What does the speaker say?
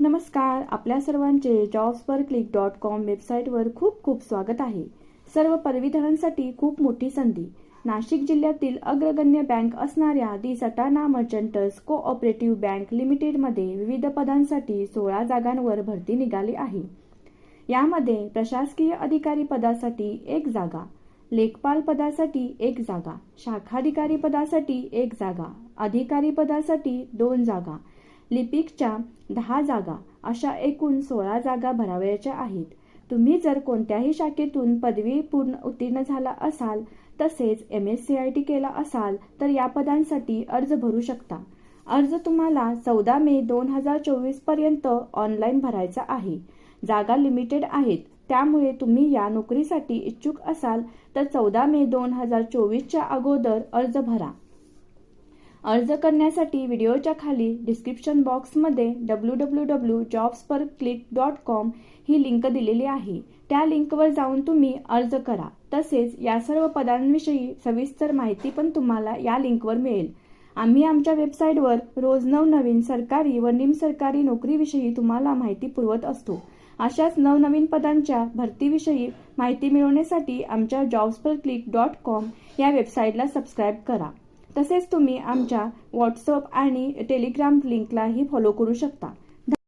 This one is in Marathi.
नमस्कार आपल्या सर्वांचे जॉब्सवर क्लिक डॉट कॉम वेबसाईटवर खूप खूप स्वागत आहे. सर्व पदवीधरांसाठी खूप मोठी संधी. नाशिक जिल्ह्यातील अग्रगण्य बँक असणाऱ्या the Satana merchants cooperative bank लिमिटेडमध्ये विविध पदांसाठी सोळा जागांवर भरती निघाली आहे. यामध्ये प्रशासकीय अधिकारी पदासाठी एक जागा लेखपाल पदासाठी एक जागा शाखाधिकारी पदासाठी एक जागा अधिकारी पदासाठी दोन जागा लिपिकच्या दहा जागा अशा एकूण सोळा जागा भरावयाच्या आहेत. तुम्ही जर कोणत्याही शाखेतून पदवी पूर्ण उत्तीर्ण झाला असाल तसेच M S C I T केला असाल तर या पदांसाठी अर्ज भरू शकता. अर्ज तुम्हाला चौदा मे दोन हजार चोवीसपर्यंत ऑनलाईन भरायचा आहे. जागा लिमिटेड आहेत त्यामुळे तुम्ही या नोकरीसाठी इच्छुक असाल तर चौदा मे दोन हजार चोवीसच्या अगोदर अर्ज भरा. अर्ज करण्यासाठी व्हिडिओच्या खाली डिस्क्रिप्शन बॉक्समध्ये डब्ल्यू डब्ल्यू डब्ल्यू जॉब्स पर क्लिक डॉट कॉम ही लिंक दिलेली आहे. त्या लिंकवर जाऊन तुम्ही अर्ज करा. तसेच या सर्व पदांविषयी सविस्तर माहिती पण तुम्हाला या लिंकवर मिळेल. आम्ही आमच्या वेबसाईटवर रोज नवनवीन सरकारी व निमसरकारी नोकरीविषयी तुम्हाला माहिती पुरवत असतो. अशाच नवनवीन पदांच्या भरतीविषयी माहिती मिळवण्यासाठी आमच्या जॉब्स पर क्लिक डॉट कॉम या वेबसाईटला सबस्क्राईब करा. तसेच तुम्ही आमच्या व्हॉट्सअप आणि टेलिग्राम लिंकलाही फॉलो करू शकता.